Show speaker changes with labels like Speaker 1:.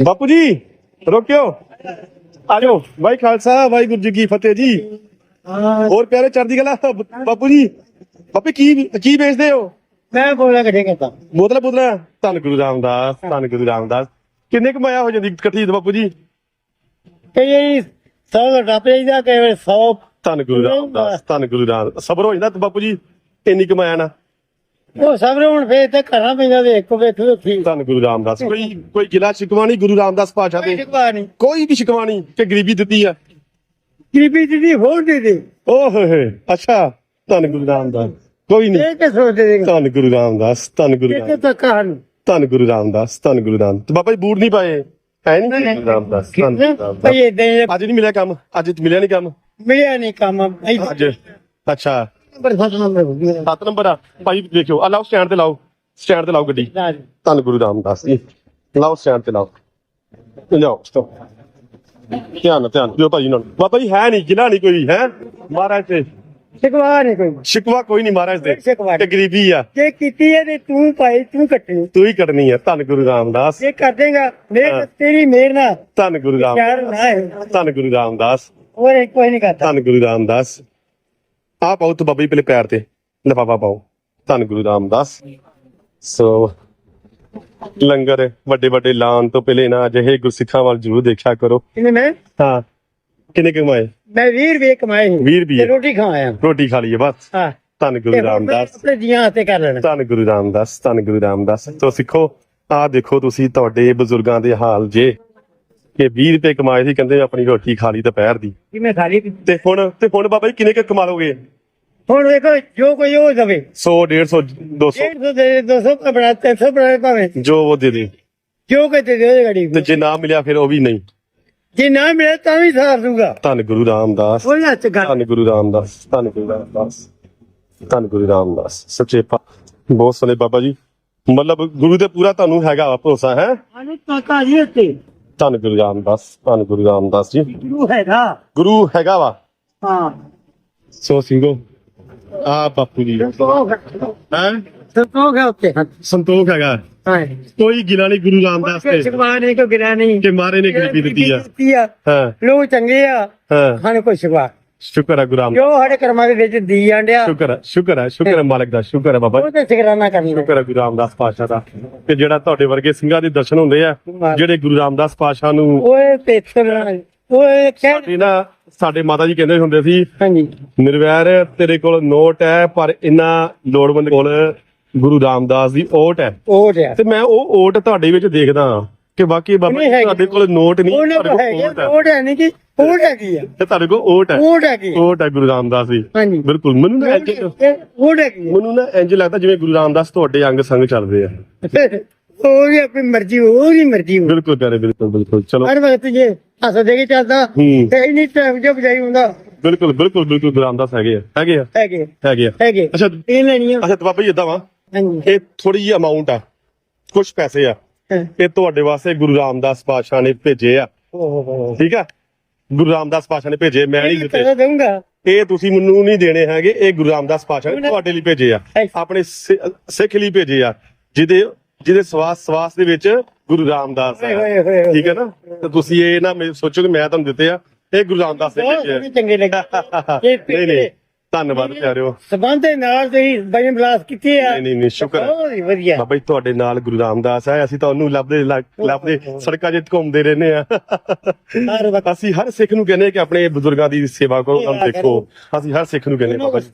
Speaker 1: ਬਾਪੂ ਜੀ ਰੋਕਿਓ। ਆਜੋ ਭਾਈ ਖਾਲਸਾ ਵਾਹਿਗੁਰੂ ਜੀ ਕੀ ਫਤਿਹ ਜੀ। ਹੋਰ ਪਿਆਰੇ ਚੜ੍ਹਦੀ ਕਲਾ ਬਾਪੂ ਜੀ ਬਾਪੇ ਕੀ ਕੀ ਵੇਚਦੇ ਹੋ?
Speaker 2: ਮੈਂ ਬੋਲਾ ਕੱਢੇ ਕਰਤਾ
Speaker 1: ਬੋਤਲਾਂ ਬੋਤਲਾਂ। ਧੰਨ ਗੁਰੂ ਰਾਮਦਾਸ ਧੰਨ ਗੁਰੂ ਰਾਮਦਾਸ। ਕਿੰਨੇ ਕਮਾਇਆ ਹੋ ਜਾਂਦੀ ਇਕੱਠੀ ਤੇ ਬਾਪੂ ਜੀ?
Speaker 2: ਕਈ ਸੌ ਦਾ ਟੱਪ ਜਾਈਦਾ ਕਈ ਵੇਲੇ 100
Speaker 1: ਧੰਨ ਗੁਰੂ ਰਾਮਦਾਸ ਧੰਨ ਗੁਰੂ ਰਾਮ ਸਬਰ ਹੋ ਜਾਂਦਾ ਬਾਪੂ ਜੀ ਇੰਨੀ ਕਮਾਇਆ ਨਾ
Speaker 2: ਉਹ ਹੁਣ ਫੇਰ ਤੇ ਘਰਾਂ ਪੈਂਦਾ ਵੇਖ ਲੋ ਠੀਕ
Speaker 1: ਧੰਨ ਗੁਰੂ ਰਾਮਦਾਸ ਕੋਈ ਕੋਈ ਗਿਲਾ ਸ਼ਿਕਵਾ ਨਹੀਂ ਗੁਰੂ ਰਾਮਦਾਸ ਪਾਸ਼ਾ ਦੇ?
Speaker 2: ਸ਼ਿਕਵਾ ਨਹੀਂ
Speaker 1: ਕੋਈ ਵੀ ਸ਼ਿਕਵਾ ਨਹੀਂ ਕਿ ਗਰੀਬੀ ਦਿੱਤੀ ਆ?
Speaker 2: ਗਰੀਬੀ ਦੀ ਹੋਰ ਦੇ ਦੇ।
Speaker 1: ਓਹ ਹੋਏ ਅੱਛਾ ਧੰਨ ਗੁਰੂ ਰਾਮਦਾਸ। ਕੋਈ ਨਹੀਂ।
Speaker 2: ਇਹ ਕਿ ਸੋਚ ਦੇ
Speaker 1: ਧੰਨ ਗੁਰੂ ਰਾਮਦਾਸ ਧੰਨ ਗੁਰੂ
Speaker 2: ਇਹ
Speaker 1: ਰਾਮਦਾਸ।
Speaker 2: ਤਾਂ ਕਹਾਣੀ?
Speaker 1: ਧੰਨ ਗੁਰੂ ਰਾਮਦਾਸ ਧੰਨ ਗੁਰੂ ਰਾਮ ਤੇ ਬਾਬਾ ਜੀ ਬੂਟ ਨਹੀਂ ਪਾਏ। ਹੈ ਨਹੀਂ ਗੁਰੂ ਰਾਮਦਾਸ ਧੰਨ
Speaker 2: ਭਈ ਇਦਾਂ
Speaker 1: ਅੱਜ ਨਹੀਂ ਮਿਲਿਆ ਕੰਮ? ਅੱਜ ਮਿਲਿਆ ਨਹੀਂ ਕੰਮ?
Speaker 2: ਮਿਲਿਆ ਨਹੀਂ ਕੰਮ।
Speaker 1: ਅੱਜ। ਅੱਛਾ।
Speaker 2: ਨੰਬਰ ਹੋ
Speaker 1: ਨੰਬਰ ਆ। ਭਾਈ ਦੇਖਿਓ ਆ ਲਾਓ ਸਟੈਂਡ ਤੇ ਲਾਓ। ਸਟੈਂਡ ਤੇ ਲਾਓ ਗੱਡੀ। ਧੰਨ ਗੁਰੂ ਰਾਮਦਾਸ ਜੀ। ਲਾਓ ਸਟੈਂਡ ਤੇ ਲਾਓ। ਲਿਆਓ ਸਟੋ ਧਿਆਨ ਨਾਲ, ਧਿਆਨ ਨਾਲ। ਦਿਓ ਭਾਜੀ ਨਾਲ ਬਾਬਾ ਜੀ ਹੈ ਨਹੀਂ ਗਿਲਾ ਨਹੀਂ ਕੋਈ ਹੈ? ਮਹਾਰਾਜ ਤੇ।
Speaker 2: ਸ਼ਿਕਵਾ ਨਹੀਂ ਕੋਈ।
Speaker 1: ਸ਼ਿਕਵਾ ਕੋਈ ਨਹੀਂ ਮਹਾਰਾਜ ਦੇ।
Speaker 2: ਸ਼ਿਕਵਾ
Speaker 1: ਤੇ ਗਰੀਬੀ ਆ।
Speaker 2: ਜੇ ਕੀਤੀ ਹੈ ਤੇ ਤੂੰ ਭਾਈ ਤੂੰ ਕੱਟਣੀ
Speaker 1: ਤੂੰ ਹੀ ਕੱਢਣੀ ਆ। ਧੰਨ ਗੁਰੂ ਰਾਮਦਾਸ।
Speaker 2: ਇਹ ਕਰ ਦੇਗਾ
Speaker 1: ਹਾਂ।
Speaker 2: ਮੇਰ ਤੇਰੀ ਮੇਰ ਨਾ
Speaker 1: ਧੰਨ ਗੁਰੂ ਰਾਮਦਾਸ
Speaker 2: ਨਾ ਹੈ
Speaker 1: ਧੰਨ ਗੁਰੂ ਰਾਮਦਾਸ।
Speaker 2: ਹੋਰ ਕੋਈ ਨਹੀਂ ਕਰਦਾ।
Speaker 1: ਧੰਨ ਗੁਰੂ ਰਾਮਦਾਸ। ਆ ਪਾਓ ਤੂੰ ਬਾਬਾ ਜੀ ਪਹਿਲੇ ਪੈਰ ਤੇ। ਲਿਫਾਫਾ ਪਾਓ। ਧੰਨ ਗੁਰੂ ਰਾਮਦਾਸ। ਸੋ ਲੰਗਰ ਵੱਡੇ ਵੱਡੇ ਲਾਉਣ ਤੋਂ ਪਹਿਲੇ ਨਾ ਅਜਿਹੇ ਗੁਰਸਿੱਖਾਂ ਵੱਲ ਜ਼ਰੂਰ ਦੇਖਿਆ ਕਰੋ।
Speaker 2: ਕਿਨੇ ਮੈਂ
Speaker 1: ਹਾਂ। ਕਿੰਨੇ ਕਮਾਏ?
Speaker 2: ਮੈਂ 20 ਰੁਪਏ ਕਮਾਏ ਸੀ।
Speaker 1: 20 ਰੁਪਏ।
Speaker 2: ਰੋਟੀ ਖਾਇਆ
Speaker 1: ਰੋਟੀ ਖਾ ਲਈਏ ਬਸ।
Speaker 2: ਹਾਂ।
Speaker 1: ਧੰਨ ਗੁਰੂ ਰਾਮਦਾਸ।
Speaker 2: ਆਪਣੇ ਜੀਆਂ ਹੱਥੇ ਕਰ ਲੈਣਾ।
Speaker 1: ਧੰਨ ਗੁਰੂ ਰਾਮਦਾਸ ਧੰਨ ਗੁਰੂ ਰਾਮਦਾਸ। ਤੋ ਸਿੱਖੋ ਆ ਦੇਖੋ ਤੁਸੀਂ ਤੁਹਾਡੇ ਬਜ਼ੁਰਗਾਂ ਦੇ ਹਾਲ ਜੇ। ਕਿ 20 ਰੁਪਏ ਕਮਾਏ ਸੀ ਕਹਿੰਦੇ ਆਪਣੀ ਰੋਟੀ ਖਾ ਲਈ ਦੁਪਹਿਰ ਦੀ।
Speaker 2: ਕਿ ਮੈਂ ਖਾਲੀ
Speaker 1: ਤੇ ਹੁਣ ਤੇ ਹੁਣ ਬਾਬਾ ਜੀ ਕਿੰਨੇ ਕੁ ਕਮਾ ਲੋਗੇ
Speaker 2: ਹੁਣ ਵੇਖੋ ਜੋ ਕੋਈ ਉਹ ਦਵੇ
Speaker 1: 100 150 200
Speaker 2: 150 ਦੇ 200 ਦਾ ਬਣਾ 300 ਬਣਾ ਭਾਵੇਂ।
Speaker 1: ਜੋ ਉਹ ਦੇ ਦੇ।
Speaker 2: ਜੋ ਕੋਈ ਤੇ ਦੇ ਦੇ ਗੜੀ।
Speaker 1: ਤੇ ਜੇ ਨਾ ਮਿਲਿਆ ਫਿਰ ਉਹ ਵੀ ਨਹੀਂ।
Speaker 2: ਜੇ ਨਾ ਮਿਲੇ ਤਾਂ ਵੀ ਸਾਰ ਦੂੰਗਾ
Speaker 1: ਧੰਨ ਗੁਰੂ ਰਾਮਦਾਸ।
Speaker 2: ਉਹ ਨਾ ਚ ਗੱਲ
Speaker 1: ਧੰਨ ਗੁਰੂ ਰਾਮਦਾਸ ਧੰਨ ਗੁਰੂ ਰਾਮਦਾਸ। ਧੰਨ ਗੁਰੂ ਰਾਮਦਾਸ। ਸੱਚੇ ਪਾ ਬਹੁਤ ਸੋਹਣੇ ਬਾਬਾ ਜੀ। ਮਤਲਬ ਗੁਰੂ ਦੇ ਪੂਰਾ ਤੁਹਾਨੂੰ ਹੈਗਾ ਵਾ ਭਰੋਸਾ ਹੈ?
Speaker 2: ਸਾਨੂੰ ਤਾਕਾ ਜੀ ਉੱਤੇ
Speaker 1: ਧੰਨ ਗੁਰੂ ਰਾਮਦਾਸ ਧੰਨ ਗੁਰੂ ਰਾਮਦਾਸ ਜੀ।
Speaker 2: ਗੁਰੂ ਹੈਗਾ।
Speaker 1: ਗੁਰੂ ਹੈਗਾ ਵਾ।
Speaker 2: ਹਾਂ।
Speaker 1: ਸੋ ਸਿੰਘੋ ਆ ਬਾਪੂ ਜੀ।
Speaker 2: ਸੰਤੋਖ
Speaker 1: ਹੈ।
Speaker 2: ਸੰਤੋਖ ਹੈ ਉੱਤੇ ਹਾਂ
Speaker 1: ਸੰਤੋਖ ਹੈਗਾ। ਕੋਈ ਗਿਲਾ ਨਹੀਂ ਗੁਰੂ ਰਾਮਦਾਸ ਤੇ।
Speaker 2: ਸ਼ਿਕਵਾ ਨਹੀਂ ਕੋਈ ਗਿਰਾ ਨਹੀਂ।
Speaker 1: ਕਿ ਮਾਰੇ ਨੇ ਗਰੀਬੀ ਦਿੱਤੀ ਆ।
Speaker 2: ਦਿੱਤੀ ਆ।
Speaker 1: ਹਾਂ।
Speaker 2: ਲੋਕ ਚੰਗੇ ਆ।
Speaker 1: ਹਾਂ।
Speaker 2: ਸਾਨੂੰ ਕੋਈ ਸ਼ਿਕਵਾ
Speaker 1: ਸ਼ੁਕਰ ਹੈ ਗੁਰੂ ਰਾਮ।
Speaker 2: ਜੋ ਸਾਡੇ ਕਰਮਾਂ ਦੇ ਵਿੱਚ ਦੀ ਜਾਂਦਿਆ
Speaker 1: ਸ਼ੁਕਰ ਹੈ ਸ਼ੁਕਰ ਹੈ ਸ਼ੁਕਰ ਹੈ ਮਾਲਕ ਦਾ ਸ਼ੁਕਰ ਹੈ ਬਾਬਾ
Speaker 2: ਉਹ ਤੇ ਸ਼ਿਕਰਾਨਾ ਕਰਨੀ
Speaker 1: ਸ਼ੁਕਰ ਹੈ ਗੁਰੂ ਰਾਮਦਾਸ ਪਾਤਸ਼ਾਹ ਦਾ। ਕਿ ਜਿਹੜਾ ਤੁਹਾਡੇ ਵਰਗੇ ਸਿੰਘਾਂ ਦੇ ਦਰਸ਼ਨ ਹੁੰਦੇ ਆ ਜਿਹੜੇ ਗੁਰੂ ਰਾਮਦਾਸ ਪਾਤਸ਼ਾਹ ਨੂੰ
Speaker 2: ਓਏ ਪੇਤਰ ਓਏ ਕਹਿ
Speaker 1: ਸਾਡੇ ਨਾ ਸਾਡੇ ਮਾਤਾ ਜੀ ਕਹਿੰਦੇ ਹੁੰਦੇ ਸੀ
Speaker 2: ਹਾਂਜੀ।
Speaker 1: ਨਿਰਵੈਰ ਤੇਰੇ ਕੋਲ ਨੋਟ ਹੈ ਪਰ ਇਨਾ ਲੋੜਵੰਦ ਕੋਲ ਗੁਰੂ ਰਾਮਦਾਸ ਦੀ ਓਟ ਹੈ।
Speaker 2: ਉਹ ਰਿਆ
Speaker 1: ਤੇ ਮੈਂ ਉਹ ਓਟ ਤੁਹਾਡੇ ਵਿੱਚ ਦੇਖਦਾ ਹਾਂ ਕਿ ਵਾਕਈ ਬਾਬਾ। ਤੁਹਾਡੇ ਕੋਲ ਨੋਟ ਨਹੀਂ
Speaker 2: ਹੈਗੇ
Speaker 1: ਓਟ ਹੈ।
Speaker 2: ਹੈ ਨਹੀਂ ਕਿ ਉਹ ਹੈਗੀ ਆ।
Speaker 1: ਤੇ ਤੁਹਾਡੇ ਕੋਲ ਓਟ ਹੈ।
Speaker 2: ਉਹ ਹੈਗੀ ਆ।
Speaker 1: ਓਟ ਹੈ ਗੁਰੂ ਰਾਮਦਾਸ ਦੀ।
Speaker 2: ਹਾਂਜੀ।
Speaker 1: ਬਿਲਕੁਲ। ਮੈਨੂੰ ਨਾ ਇੰਜ
Speaker 2: ਉਹ ਹੈਗੀ ਆ।
Speaker 1: ਮੈਨੂੰ ਨਾ ਇੰਜ ਲੱਗਦਾ ਜਿਵੇਂ ਗੁਰੂ ਰਾਮਦਾਸ ਤੁਹਾਡੇ ਅੰਗ ਸੰਗ ਚੱਲਦੇ ਆ।
Speaker 2: ਉਹ ਵੀ ਆਪਣੀ ਮਰਜ਼ੀ ਉਹਦੀ ਮਰਜ਼ੀ ਹੋ
Speaker 1: ਬਿਲਕੁਲ ਪਿਆਰੇ ਬਿਲਕੁਲ ਬਿਲਕੁਲ। ਚਲੋ।
Speaker 2: ਹਰ ਵਕਤ ਜੇ ਹੱਸ ਦੇ ਕੇ ਚੱਲਦਾ
Speaker 1: ਹੂੰ।
Speaker 2: ਤੇ ਇਨੀ ਟਾਈਮ ਜੋ ਬਜਾਈ ਹੁੰਦਾ।
Speaker 1: ਬਿਲਕੁਲ ਬਿਲਕੁਲ ਬਿਲਕੁਲ ਗੁਰੂ ਰਾਮਦਾਸ ਹੈਗੇ ਆ। ਹੈਗੇ ਆ?
Speaker 2: ਹੈਗੇ
Speaker 1: ਹੈਗੇ ਆ।
Speaker 2: ਹੈਗੇ
Speaker 1: ਅੱਛਾ।
Speaker 2: ਇਹ ਲੈਣੀਆਂ।
Speaker 1: ਅੱਛਾ ਤੇ ਬਾਬਾ ਜੀ ਇਦਾਂ ਵਾ।
Speaker 2: ਹਾਂਜੀ।
Speaker 1: ਇਹ ਥੋੜੀ ਜਿਹੀ ਅਮਾਉਂਟ ਆ। ਕੁਝ ਪੈਸੇ ਆ।
Speaker 2: ਹਾਂ।
Speaker 1: ਇਹ ਤੁਹਾਡੇ ਵਾਸਤੇ ਗੁਰੂ ਰਾਮਦਾਸ ਪਾਤਸ਼ਾਹ ਨੇ ਭੇਜੇ ਆ।
Speaker 2: ਓਹ। ਹੋ ਹੋ
Speaker 1: ਠੀਕ ਆ? ਗੁਰੂ ਰਾਮਦਾਸ ਪਾਤਸ਼ਾਹ ਨੇ ਭੇਜੇ ਮੈਂ ਨਹੀਂ ਦਿੱਤੇ।
Speaker 2: ਦਊਂਗਾ।
Speaker 1: ਇਹ ਤੁਸੀਂ ਮੈਨੂੰ ਨਹੀਂ ਦੇਣੇ ਹੈਗੇ ਇਹ ਗੁਰੂ ਰਾਮਦਾਸ ਪਾਤਸ਼ਾਹ ਨੇ ਤੁਹਾਡੇ ਲਈ ਭੇਜੇ ਆ। ਆਪਣੇ ਸਿੱਖ ਲਈ ਭੇਜੇ ਆ ਜਿਹਦੇ ਜਿਹਦੇ ਸਵਾਸ ਸਵਾਸ ਦੇ ਵਿੱਚ ਗੁਰੂ ਰਾਮਦਾਸ ਹੈ। ਠੀਕ ਹੈ ਨਾ? ਤੇ ਤੁਸੀਂ ਇਹ ਨਾ ਸੋਚੋ ਕਿ ਮੈਂ ਤੁਹਾਨੂੰ ਦਿੱਤੇ ਆ ਇਹ ਗੁਰੂ ਰਾਮਦਾਸ
Speaker 2: ਬਹੁਤ
Speaker 1: ਭੇਜੇ
Speaker 2: ਵੀ ਚੰਗੇ ਲੱਗੇ।
Speaker 1: ਆ ਨਹੀਂ ਨਹੀਂ। ਧੰਨਵਾਦ ਪਿਆਰਿਓ।
Speaker 2: ਸਬੰਧ ਦੇ ਨਾਲ ਤੁਸੀਂ ਬਜਨ ਬਲਾਸ ਕੀਤੇ ਆ।
Speaker 1: ਨਹੀਂ ਨਹੀਂ ਨਹੀਂ ਸ਼ੁਕਰ ਹੈ।
Speaker 2: ਬਹੁਤ ਹੀ ਵਧੀਆ।
Speaker 1: ਬਾਬਾ ਜੀ ਤੁਹਾਡੇ ਨਾਲ ਗੁਰੂ ਰਾਮਦਾਸ ਹੈ। ਅਸੀਂ ਤੁਹਾਨੂੰ ਲੱਭਦੇ ਲੱਗ- ਲੱਭਦੇ ਸੜਕਾਂ 'ਚ ਘੁੰਮਦੇ ਰਹਿੰਦੇ ਆ
Speaker 2: ਹਰ ਵਕਤ।
Speaker 1: ਅਸੀਂ ਹਰ ਸਿੱਖ ਨੂੰ ਕਹਿੰਦੇ ਕਿ ਆਪਣੇ ਬਜ਼ੁਰਗਾਂ ਦੀ ਸੇਵਾ ਕਰੋ। ਨੂੰ ਦੇਖੋ ਅਸੀਂ ਹਰ ਸਿੱਖ ਨੂੰ ਕਹਿੰਦੇ ਬਾਬਾ ਜੀ।